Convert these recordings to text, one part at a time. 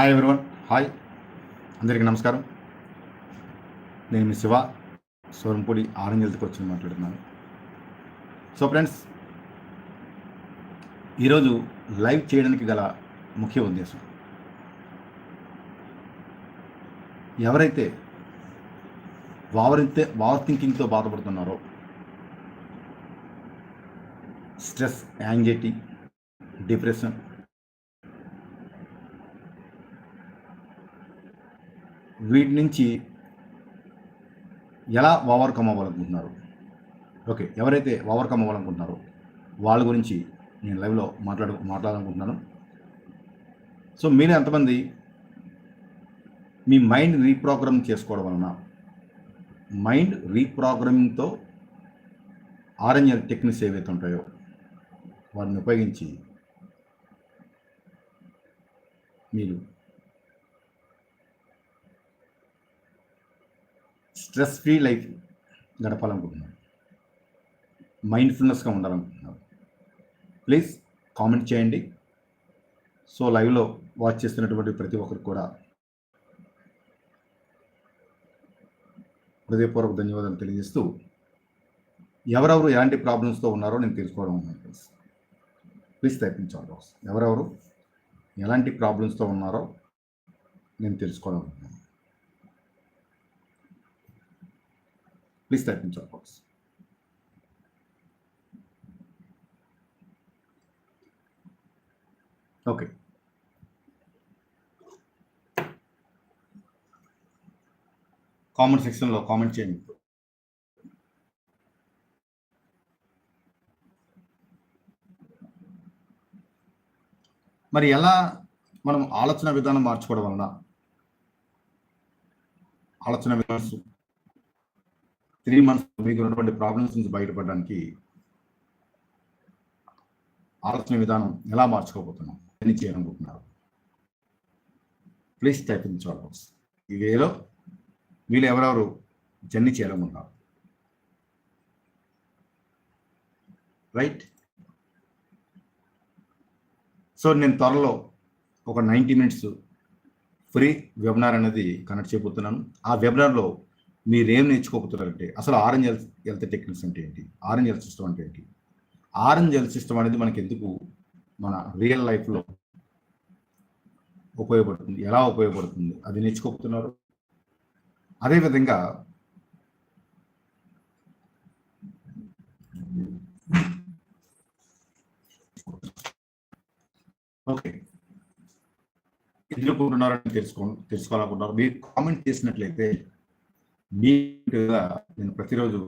Hi everyone hi అందరికీ నమస్కారం. నేను మీ శివ. సోరంపూడి ఆరెంజ్ హెల్త్కి వచ్చి మాట్లాడుతున్నాను. సో ఫ్రెండ్స్ ఈరోజు లైవ్ చేయడానికి గల ముఖ్య ఉద్దేశం. ఎవరైతే వావరైతే వావర్ థింకింగ్తో బాధపడుతున్నారో స్ట్రెస్ యాంగ్జైటీ డిప్రెషన్ వీటి నుంచి ఎలా ఓవర్కమ్ అవ్వాలనుకుంటున్నారు? ఓకే ఎవరైతే ఓవర్కమ్ అవ్వాలనుకుంటున్నారో వాళ్ళ గురించి నేను లైవ్లో మాట్లాడు మాట్లాడాలనుకుంటున్నాను. సో మీరు ఎంతమంది మీ మైండ్ రీప్రోగ్రామ్ చేసుకోవడం వలన మైండ్ రీప్రోగ్రామింగ్తో ఆరెంజ్ టెక్నిక్స్ ఏవైతే ఉంటాయో వాటిని ఉపయోగించి మీరు స్ట్రెస్ ఫ్రీ లైఫ్ గడపాలనుకుంటున్నాను. మైండ్ఫుల్నెస్గా ఉండాలనుకుంటున్నాను. ప్లీజ్ కామెంట్ చేయండి. సో లైవ్లో వాచ్ చేస్తున్నటువంటి ప్రతి ఒక్కరికి కూడా హృదయపూర్వక ధన్యవాదాలు తెలియజేస్తూ ఎవరెవరు ఎలాంటి ప్రాబ్లమ్స్తో ఉన్నారో నేను తెలుసుకోవడం ఉన్నాను ప్లీజ్ ప్లీజ్ తప్పించాలి ఎవరెవరు ఎలాంటి ప్రాబ్లమ్స్తో ఉన్నారో నేను తెలుసుకోవడం అనుకుంటున్నాను please type in chat box okay comment సెక్షన్లో కామెంట్ చేయండి. మరి ఎలా మనం ఆలోచన విధానం మార్చుకోవడం వలన? ఆలోచన విధానం త్రీ మంత్స్ మీకు ఉన్నటువంటి ప్రాబ్లమ్స్ నుంచి బయటపడడానికి ఆలోచన విధానం ఎలా మార్చుకోబోతున్నాం? ఎన్ని చేయాలనుకుంటున్నారు? Please type in chat box ఈ వేలో వీళ్ళు ఎవరెవరు జర్నీ చేయాలనుకుంటున్నారు? రైట్ సో నేను త్వరలో ఒక నైంటీ మినిట్స్ ఫ్రీ వెబినార్ అనేది కనెక్ట్ చేయబోతున్నాను. ఆ వెబినార్లో మీరేం నేర్చుకోకపోతున్నారంటే అసలు ఆరెంజ్ హెల్త్ హెల్త్ టెక్నిక్స్ అంటే ఏంటి? ఆరెంజ్ హెల్త్ సిస్టమ్ అంటే ఏంటి? ఆరెంజ్ హెల్త్ సిస్టమ్ అనేది మనకి ఎందుకు మన రియల్ లైఫ్లో ఉపయోగపడుతుంది? ఎలా ఉపయోగపడుతుంది? అది నేర్చుకోకపోతున్నారు? అదేవిధంగా ఓకే. ఎందుకు ఉన్నారని తెలుసుకో తెలుసుకోవాలనుకుంటున్నారు. మీరు కామెంట్ చేసినట్లయితే నీట్గా నేను ప్రతిరోజు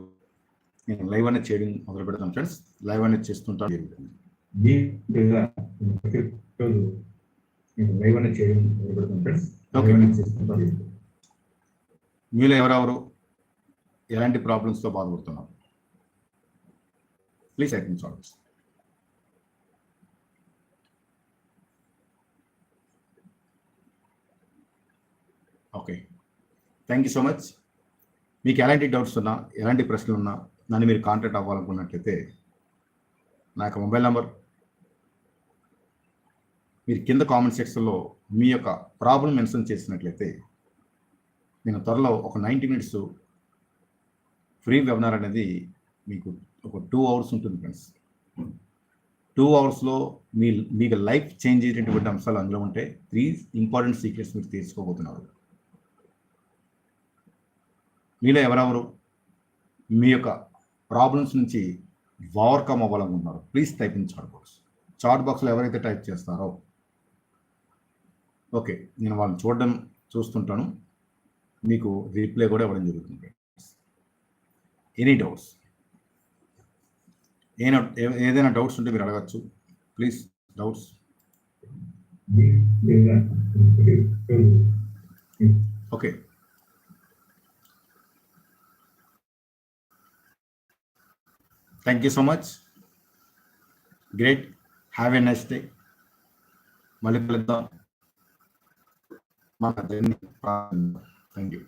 నేను లైవ్ అనేది చేయడం మొదలు పెడతాను ఫ్రెండ్స్. లైవ్ అనేది చేస్తుంటాను. ప్రతిరోజు లైవ్ అనేది చేయడం ఫ్రెండ్స్. మీలో ఎవరెవరు ఎలాంటి ప్రాబ్లమ్స్తో బాధపడుతున్నారు? Please I solve okay. Thank you so much. మీకు ఎలాంటి డౌట్స్ ఉన్నా ఎలాంటి ప్రశ్నలు ఉన్నా నన్ను మీరు కాంటాక్ట్ అవ్వాలనుకున్నట్లయితే నా యొక్క మొబైల్ నెంబర్ మీరు కింద కామెంట్ సెక్షన్లో మీ యొక్క ప్రాబ్లం మెన్షన్ చేసినట్లయితే నేను త్వరలో ఒక నైంటీ మినిట్స్ ఫ్రీ వెబినార్ అనేది మీకు ఒక టూ అవర్స్ ఉంటుంది ఫ్రెండ్స్. టూ అవర్స్లో మీ మీకు లైఫ్ చేంజ్ అయ్యేటటువంటి అంశాలు అందులో ఉంటే త్రీ ఇంపార్టెంట్ సీక్రెట్స్ మీరు తీసుకోబోతున్నారు. మీలో ఎవరెవరు? మీ యొక్క ప్రాబ్లమ్స్ నుంచి overcome అవ్వాలనుకుంటున్నారు please type in chat box. Chat బాక్స్లో ఎవరైతే టైప్ చేస్తారో. ఓకే నేను వాళ్ళని చూడడం చూస్తుంటాను. మీకు రీప్లే కూడా ఇవ్వడం జరుగుతుంది ఎనీ డౌట్స్ ఏదైనా డౌట్స్ ఉంటే మీరు అడగచ్చు. Please doubts thank you so much great have a nice day మళ్ళీ కలుద్దాం మన థ్యాంక్ యూ